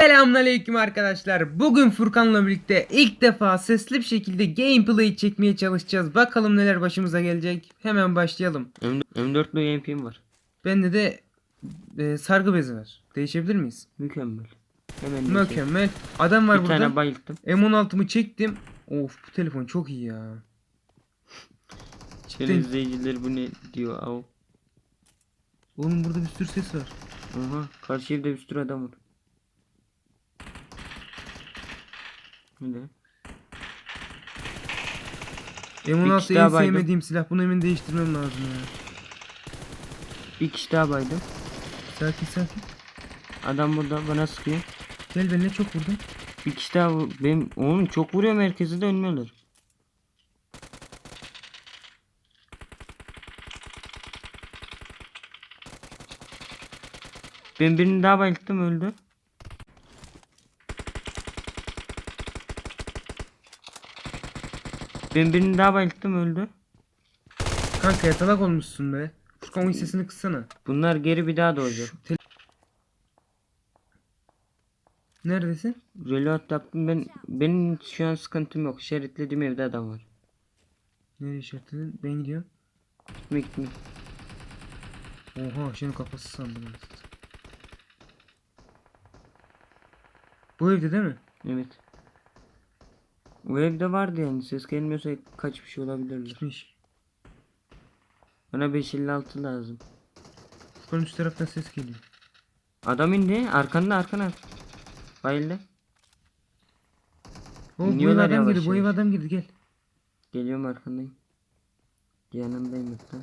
Selamünaleyküm arkadaşlar. Bugün Furkan'la birlikte ilk defa sesli bir şekilde gameplay çekmeye çalışacağız. Bakalım neler başımıza gelecek. Hemen başlayalım. M- M4'lü UMP'm var. Bende de e, sargı bezi var. Değişebilir miyiz? Mükemmel. Hemen. Mükemmel. Adam var Bir burada. tane bayılttım. M16'mı çektim. Of bu telefon çok iyi ya. Şöyle izleyiciler bu ne diyor av. Oğlum burada bir sürü ses var. Aha karşı evde bir sürü adam var. Öyle. M16 kişi en baydım. sevmediğim silah. Bunu hemen değiştirmem lazım ya. Bir kişi daha baydım. Sakin sakin. Adam burada bana sıkıyor. Gel benimle çok vurdum. Bir kişi daha vur- benim oğlum çok vuruyor merkezi de ölmüyorlar. Ben birini daha bayılttım öldü. Ben birini daha bayılttım öldü. Kanka yatalak olmuşsun be. Furkan oyun sesini kıssana. Bunlar geri bir daha doğacak. Neredesin? Reload yaptım ben benim şu an sıkıntım yok. İşaretlediğim evde adam var. Nereye işaretledin? Ben gidiyorum. Gitme gitme. Oha şimdi kafası sandım. Bu evde değil mi? Evet. O evde vardı yani ses gelmiyorsa kaç bir şey olabilirler. Gitmiş. Bana 556 lazım. Furkan üst taraftan ses geliyor. Adam indi arkanda arkana. Bayıldı. Oo, bu İniyorlar adam girdi. Bu yavaş. adam girdi gel. Geliyorum arkandayım. Yanındayım hatta.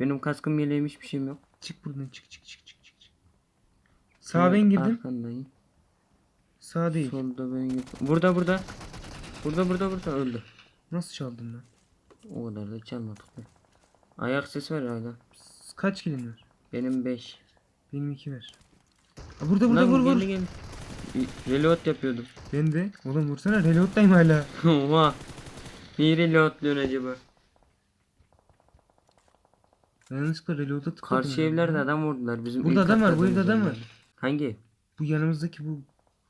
Benim kaskım yeleğim hiçbir şeyim yok. Çık buradan çık çık çık çık çık. Sağa ben girdim. Arkandayım. Sağ değil. Solda ben girdim. Burada burada. Burada burada burada öldü. Nasıl çaldın lan? O kadar da çalmadık be. Ayak sesi var hala. Kaç kilin var? Benim 5. Benim iki ver. Ha, burada burada vur vur. Geldi geldi. Reload yapıyordum. Ben de. Oğlum vursana reload'dayım hala. Oha. Niye reloadluyorsun acaba? Ben yanlışlıkla reload'a tıkladım. Karşı evlerde adam vurdular. Bizim Burada adam var, bu evde adam var. Hangi? Bu yanımızdaki bu.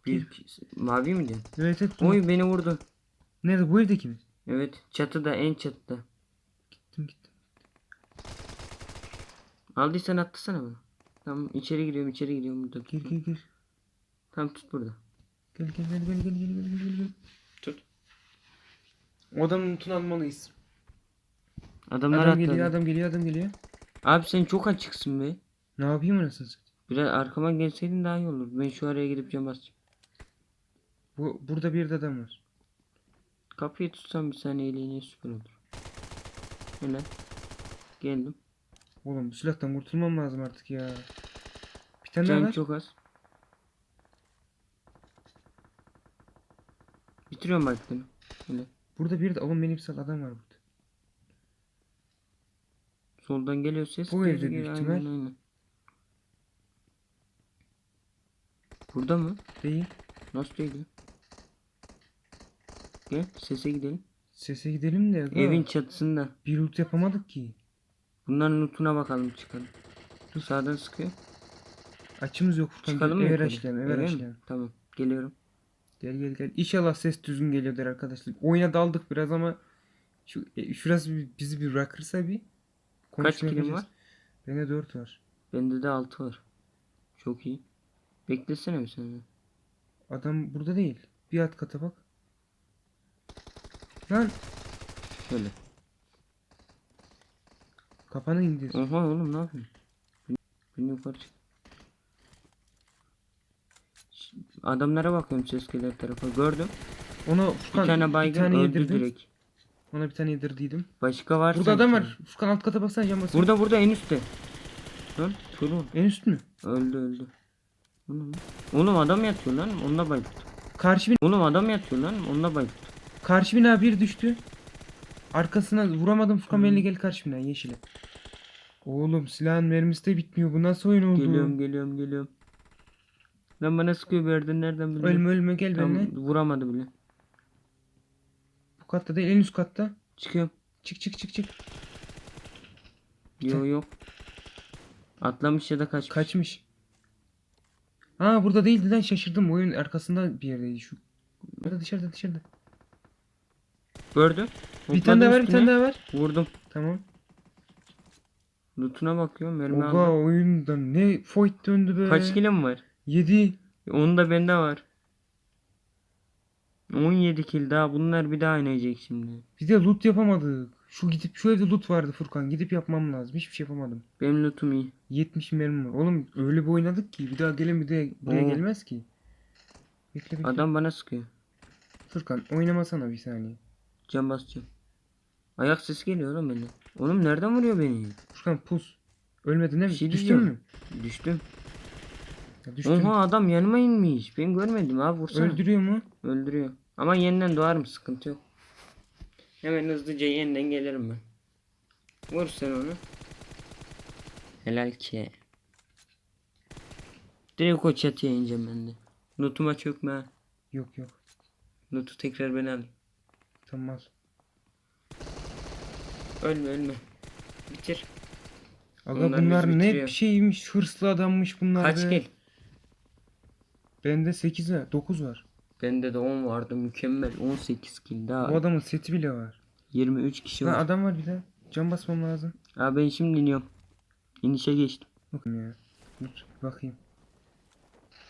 Bir mavi mi diyorsun? Evet evet. Oy beni vurdu. Nerede bu evdeki mi? Evet çatıda en çatıda. Gittim gittim. Aldıysan atlasana bana. Tamam içeri giriyorum içeri giriyorum burada. Gir gir gir. Tamam tut burada. Gel gel gel gel gel gel gel gel gel. Tut. O adamın notunu almalıyız. Adamlar Adam atladı. geliyor adam geliyor adam geliyor. Abi sen çok açıksın be. Ne yapayım anasını satayım? Biraz arkama gelseydin daha iyi olur. Ben şu araya gidip cam basacağım. Bu burada bir adam var. Kapıyı tutsam bir saniyeliğine süper olur. Öyle. Geldim. Oğlum bu silahtan kurtulmam lazım artık ya. Bir tane daha Can var. çok az. Bitiriyorum baktığını. Öyle. Burada bir de oğlum benim sal adam var burada. Soldan geliyor ses. Bu evde büyük Aynen, ihtimal. aynen. Burada mı? Değil. Nasıl değil? Gel sese gidelim. Sese gidelim de. aga. Evin çatısında. Bir loot yapamadık ki. Bunların lootuna bakalım çıkalım. Dur sağdan sıkıyor. Açımız yok Furkan. Çıkalım mı Ev yukarı? araçlayalım. Ev Eve mi? araçlayalım. Tamam geliyorum. Gel gel gel. İnşallah ses düzgün geliyordur arkadaşlar. Oyuna daldık biraz ama şu e, şurası bir- bizi bir bırakırsa bir Kaç kilim var? Bende 4 var. Bende de 6 var. Çok iyi. Beklesene bir saniye. Adam burada değil. Bir alt kata bak. Lan Şöyle. kafanı indir. Oha oğlum ne yapıyorsun? Beni, yukarı çık. Adamlara bakıyorum ses gelen tarafa. Gördüm. Bir Furkan tane bir baygın tane öldü yedirdim. direkt. Ona bir tane yedirdiydim. Başka var Burada sanki. adam var. Furkan alt kata baksana cam. Burada burada en üstte. Lan kuru. En üst mü? Öldü öldü. Oğlum, oğlum adam yatıyor lan. Onunla bayıldı. Karşı bin Oğlum adam yatıyor lan. Onunla bayıldı. Karşı bina bir düştü. Arkasına vuramadım Furkan benimle gel karşı bina yeşile. Oğlum silahın mermisi de bitmiyor. Bu nasıl oyun oldu? Geliyorum geliyorum geliyorum. Lan bana sıkıyor bir yerden nereden biliyorum. Ölme ölme gel Tam benimle. vuramadı bile. Bu katta değil en üst katta. Çıkıyorum. Çık çık çık çık. Yok yok. Atlamış ya da kaçmış. Kaçmış. Aa burada değildi lan şaşırdım. Oyun arkasında bir yerdeydi şu. Burada dışarıda dışarıda. Gördün? Bir tane daha var bir tane daha var. Vurdum. Tamam. Lootuna bakıyorum. Mermi Oga aldım. oyunda ne fight döndü be. Kaç kilim var? 7. Onun da bende var. 17 kill daha. Bunlar bir daha inecek şimdi. Bir de loot yapamadık. Şu gidip şu evde loot vardı Furkan. Gidip yapmam lazım. Hiçbir şey yapamadım. Benim lootum iyi. 70 mermi var. Oğlum öyle bir oynadık ki bir daha gelen bir de buraya Oo. gelmez ki. Bekle bekle. Adam bana sıkıyor. Furkan oynamasana bir saniye. Can basacağım. Ayak sesi geliyor oğlum benden. Oğlum nereden vuruyor beni? Furkan pus. Ölmedin değil mi? Şey Düştün mü? Düştüm. Ya düştün. Oha adam yanıma inmiş. Ben görmedim abi vursana. Öldürüyor mu? Öldürüyor. Ama yeniden doğarım sıkıntı yok. Hemen hızlıca yeniden gelirim ben. Vur sen onu. Helal ki. Direkt o çatıya ineceğim ben de. Notuma çökme. Yok yok. Notu tekrar ben alayım. Al. Ölme ölme. Bitir. Aga bunlar ne bitiriyor. şeymiş hırslı adammış bunlar Kaç be. kill? Bende 8 var 9 var. Bende de 10 vardı mükemmel. 18 kill daha. Bu adamın seti bile var. 23 kişi Lan var. adam var bir de. Can basmam lazım. Abi ben şimdi iniyorum. İnişe geçtim. Bakın ya. Dur bakayım.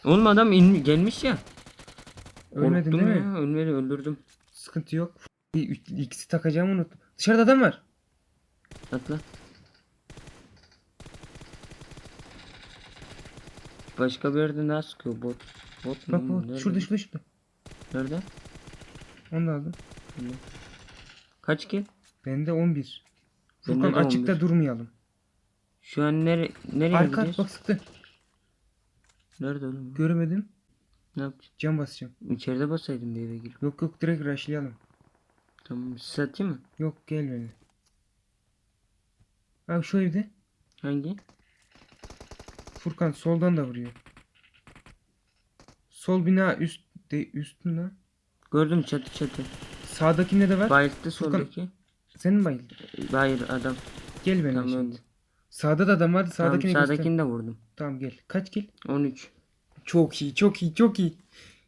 Oğlum adam in gelmiş ya. Ölmedin Korktum değil mi? ya, Ölmedi öldürdüm. Sıkıntı yok. İkisi takacağımı unuttum. Dışarıda adam var. Atla. Başka bir yerde daha sıkıyor bot. Bot mu? Bak bak Nerede? şurada şurada şurada. Nerede? Onu da aldım. Kaç ki? Bende 11. Bende Furkan açıkta 11. durmayalım. Şu an nere nereye Arka gidiyoruz? bak sıktı. Nerede oğlum? Göremedim. Ne yapacağız? Can basacağım. İçeride basaydım bir eve girip. Yok yok direkt rushlayalım. Tamam satayım mı? Yok gel benimle. Abi şu evde. Hangi? Furkan soldan da vuruyor. Sol bina üst de üst mü lan? Gördüm çatı çatı. Sağdakinde de var. Bayılttı soldaki. Sen mi bayıldın? Hayır adam. Gel benimle Tamam şimdi. öldü. Sağda da adam vardı. Tamam, Sağdakini göster. sağdakini de vurdum. Tamam gel. Kaç kill? 13. Çok iyi, çok iyi, çok iyi.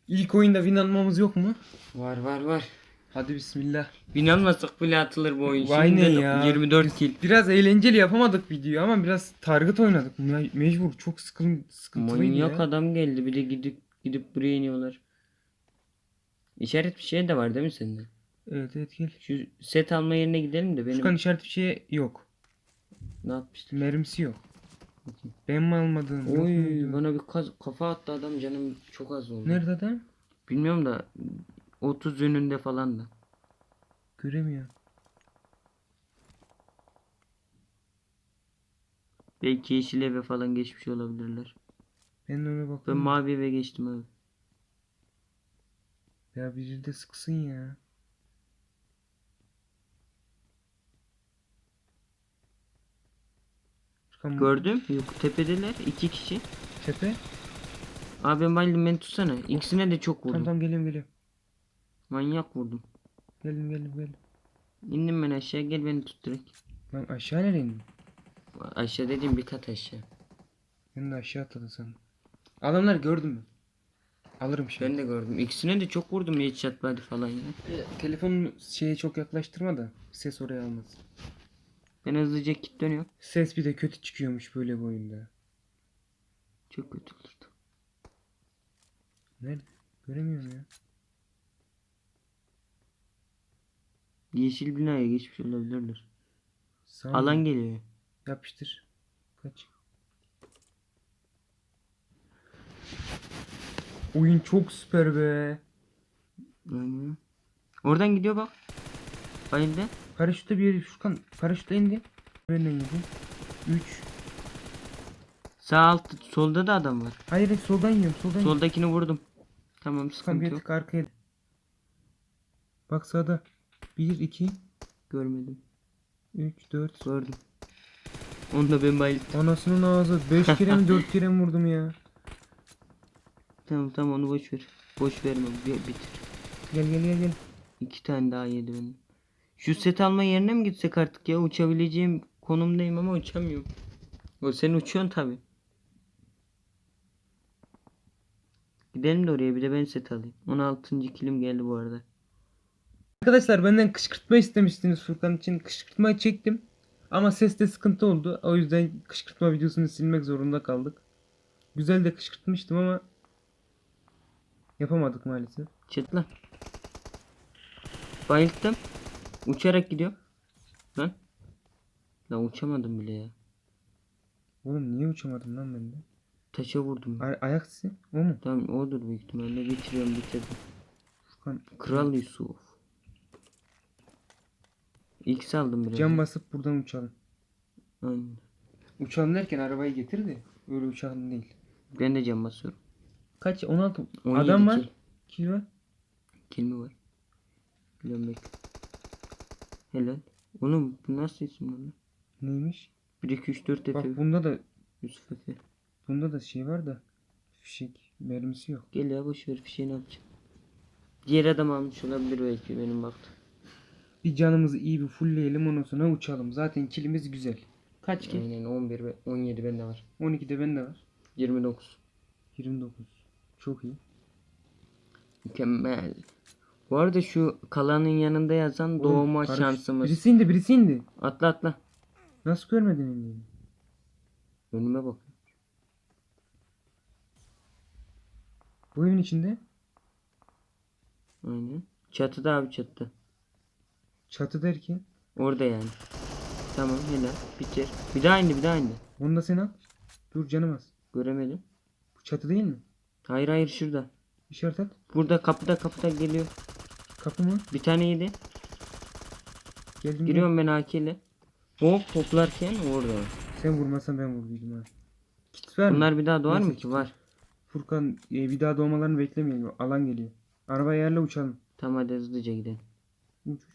İlk oyunda win almamız yok mu? Var var var. Hadi bismillah. Binanmasak bile atılır bu oyun. Şimdi Aynen de ya. 24 kill. Biraz eğlenceli yapamadık video ama biraz target oynadık. Me- mecbur çok sıkın, sıkıntılıydı Manyak ya. adam geldi bir de gidip gidip buraya iniyorlar. İşaret bir şey de var değil mi sende? Evet evet gel. Şu set alma yerine gidelim de benim Furkan işaret bir şey yok. ne yapmıştı? Mermisi yok. Ben mi almadım? yok Oy muydu? bana bir kaz- kafa attı adam canım çok az oldu. Nerede adam? Bilmiyorum da 30 yönünde falan da. Göremiyorum. Belki yeşil eve falan geçmiş olabilirler. Ben ona Ben bakıyorum. mavi eve geçtim abi. ya biri de sıksın ya. Furkan, Gördüm. Yok tepedeler. iki kişi. Tepe. Abi ben beni tutsana. İkisine de çok vurdum. Tamam tamam geliyorum geliyorum. Manyak vurdum. Geldim geldim geldim. İndim ben aşağı gel beni tut direkt. Ben aşağı nereye indim? Aşağı dediğim bir kat aşağı. Ben de aşağı atladı sandım. Adamlar gördün mü? Alırım şimdi. Ben de gördüm. İkisine de çok vurdum headshot body falan ya. Telefonu şeye çok yaklaştırma da ses oraya almaz. Ben hızlıca kit dönüyorum. Ses bir de kötü çıkıyormuş böyle bir oyunda. Çok kötü olurdu. Nerede? Göremiyorum ya. Yeşil binaya geçmiş olabilirler. Sağ Alan geliyor. Yapıştır. Kaç. Oyun çok süper be. Aynen. Oradan gidiyor bak. Bayıldı. Paraşütte bir Furkan paraşütle indi. Benden yedi. 3. Sağ alt solda da adam var. Hayır soldan yiyorum soldan yiyorum. Soldakini vurdum. Tamam Furkan sıkıntı bir yok. tık arkaya. Bak sağda. 1, 2, Görmedim. 3, 4. Gördüm. Onu da ben bayıldım. Anasının ağzı 5 kere mi 4 kere mi vurdum ya? Tamam tamam onu boş ver. Boş verme. bi- Bitir. Gel gel gel gel. İki tane daha yedi benim. Şu set alma yerine mi gitsek artık ya? Uçabileceğim konumdayım ama uçamıyorum. O sen uçuyorsun tabi. Gidelim de oraya bir de ben set alayım. 16. kilim geldi bu arada. Arkadaşlar benden kışkırtma istemiştiniz Furkan için. Kışkırtma çektim. Ama seste sıkıntı oldu. O yüzden kışkırtma videosunu silmek zorunda kaldık. Güzel de kışkırtmıştım ama yapamadık maalesef. Çıtla. Bayılttım. Uçarak gidiyor. Lan. Lan uçamadım bile ya. Oğlum niye uçamadım lan ben de? Taşa vurdum. Ay- ayak sesi o mu? Tamam odur büyük ihtimalle. Bitiriyorum bitirdim. Furkan Kral Yusuf. İlk saldım biraz. cam basıp buradan uçalım. Aynen. Uçalım derken arabayı getir de öyle uçalım değil. Ben de cam basıyorum. Kaç? 16 17 adam var. kill. Kill var. Kill mi var? Biliyorum bekle. Helal. Oğlum bu nasıl isim lan? Neymiş? 1 2 3 4 Bak Efe. bunda da Yusuf Efe. bunda da şey var da fişek mermisi yok. Gel ya boş ver şey ne yapacağım. Diğer adam almış olabilir belki benim baktım. Bir canımızı iyi bir fullleyelim ondan sonra uçalım. Zaten kilimiz güzel. Kaç kill? Aynen 11 ve 17 bende var. 12'de bende var. 29. 29. Çok iyi. Mükemmel. Bu arada şu kalanın yanında yazan Oğlum, doğma karış- şansımız. Birisi indi birisi indi. Atla atla. Nasıl görmedin indiğini? Önüme bak. Bu evin içinde. Aynen. Çatıda abi çatıda. Çatı derken. Orada yani. Tamam helal. Bitir. Bir daha indi bir daha indi. Onu da sen al. Dur canım az. Göremedim. Bu çatı değil mi? Hayır hayır şurada. İşaret at. Burada kapıda kapıda geliyor. Kapı mı? Bir tane yedi. Geldim. Giriyorum ben AK ile. Hop toplarken orada. Sen vurmasan ben vurduydum ha. Kit ver mi? Bunlar bir daha doğar Neyse, mı ki? Var. Furkan e, bir daha doğmalarını beklemeyelim. Alan geliyor. Araba yerle uçalım. Tamam hadi hızlıca gidelim.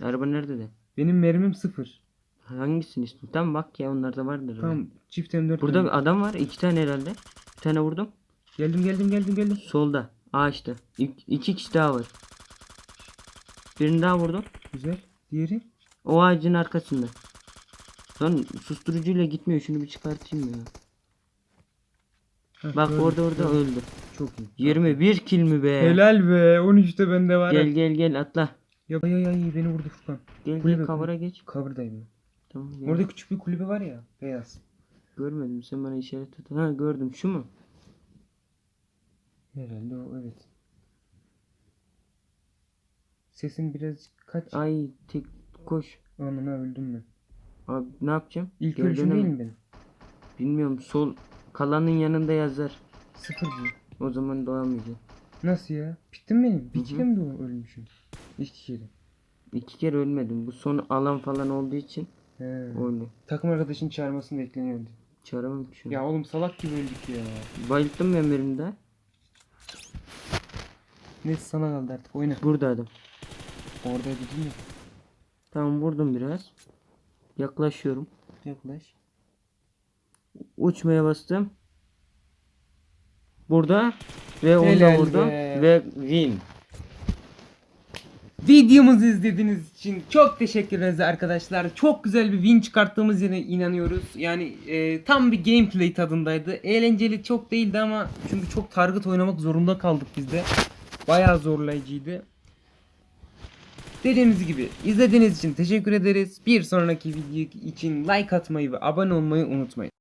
Araba nerede de? Benim mermim sıfır. Hangisini istiyorsun? Tamam bak ya onlarda vardır. Tamam çift M4. Burada tane. adam var. iki tane herhalde. Bir tane vurdum. Geldim geldim geldim geldim. Solda. Ağaçta. İk, iki kişi daha var. Birini daha vurdum. Güzel. Diğeri. O ağacın arkasında. Lan susturucuyla gitmiyor. Şunu bir çıkartayım ya. Heh, Bak gördüm, orada orada gördüm. öldü. Çok iyi. 21 kill mi be? Helal be. 13'te bende var. Gel gel gel atla. Ya ya ya ya, beni vurdu Furkan. Gel Kulübe, gel kavara geç. Cover'dayım ben. Tamam. gel. Orada küçük bir kulübe var ya. Beyaz. Görmedim sen bana işaret et. Ha gördüm şu mu? Herhalde o evet. Sesin biraz kaç? Ay tek koş. Anana öldüm ben. Abi ne yapacağım? İlk değil dönemem. mi benim? Bilmiyorum sol kalanın yanında yazar. Sıfır diyor. O zaman doğamayacağım. Nasıl ya? Bittim benim. Bir kere mi doğ- ölmüşüm? İki kere. İki kere ölmedim. Bu son alan falan olduğu için He. öyle. Takım arkadaşın çağırmasını bekleniyordu. Çağıramam ki şunu. Ya oğlum salak gibi öldük ya. Bayılttım ben birini daha. Neyse sana kaldı artık oyna. Burada adam. Orada dedim ya. Tamam vurdum biraz. Yaklaşıyorum. Yaklaş. Uçmaya bastım. Burada ve onu da Helal be. ve win. Videomuzu izlediğiniz için çok teşekkür ederiz arkadaşlar. Çok güzel bir win çıkarttığımız yere inanıyoruz. Yani e, tam bir gameplay tadındaydı. Eğlenceli çok değildi ama çünkü çok target oynamak zorunda kaldık biz de. Bayağı zorlayıcıydı. Dediğimiz gibi izlediğiniz için teşekkür ederiz. Bir sonraki video için like atmayı ve abone olmayı unutmayın.